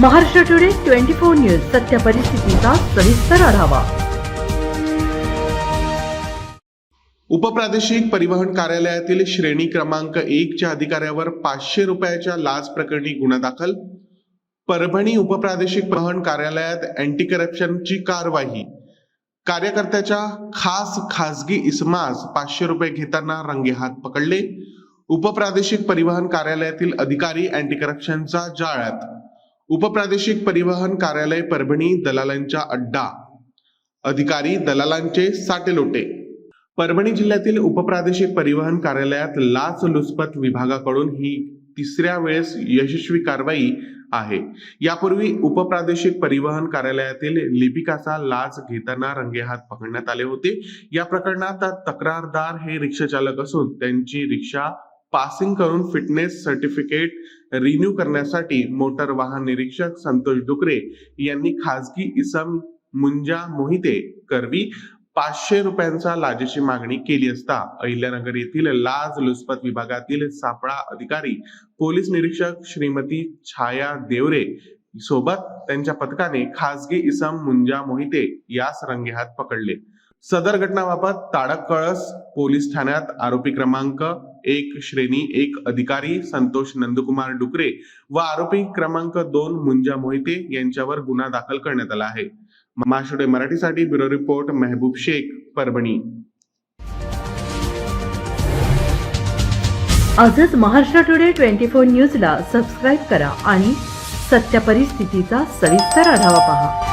Maharashtra today twenty four news सत्य परिस्थितीचा सविस्तर आढावा. उपप्रादेशिक परिवहन कार्यालयातील श्रेणी क्रमांक एकच्या अधिकाऱ्यावर पाचशे रुपयाच्या लाच प्रकरणी गुन्हा दाखल. परभणी उपप्रादेशिक परिवहन कार्यालयात अँटी करप्शनची कारवाई. कार्यकर्त्याच्या खास खासगी इसमास पाचशे रुपये घेताना रंगेहात पकडले. उपप्रादेशिक परिवहन कार्यालयातील अधिकारी अँटी करप्शनचा जाळ्यात. उपप्रादेशिक परिवहन कार्यालय परभणी दलालांच्या अड्डा. अधिकारी दलालांचे साटेलोटे. परभणी जिल्ह्यातील उपप्रादेशिक परिवहन कार्यालयात लाच लुचपत विभागाकडून ही तिसऱ्या वेळेस यशस्वी कारवाई आहे. यापूर्वी उपप्रादेशिक परिवहन कार्यालयातील लिपिकाचा लाच घेताना रंगेहात पकडण्यात आले होते. या प्रकरणात तक्रारदार हे रिक्षा चालक असून त्यांची रिक्षा पासिंग करून फिटनेस सर्टिफिकेट रिन्यू करण्यासाठी मोटर वाहन निरीक्षक संतोष डुकरे यांनी खासगी इसम मुंजा मोहिते करवी पाचशे रुपयांचा लाजेची मागणी केली असता अहिल्यानगर येथील लाज लुचपत विभागातील सापळा अधिकारी पोलीस निरीक्षक श्रीमती छाया देवरे सोबत त्यांच्या पथकाने खासगी इसम मुंजा मोहिते यास रंगेहात पकडले. सदर घटनाबाबत ताडक कळस पोलीस ठाण्यात आरोपी क्रमांक एक श्रेणी एक अधिकारी संतोष नंदकुमार डुकरे व आरोपी क्रमांक दोन मुंजा मोहिते यांच्यावर गुन्हा दाखल करण्यात आला आहे. माशुडे मराठीसाठी ब्युरो रिपोर्ट मेहबूब शेख परभणी. आजच महाराष्ट्र टुडे ट्वेंटी फोर न्यूजला सबस्क्राईब करा आणि सत्य परिस्थितीचा सविस्तर आढावा पहा.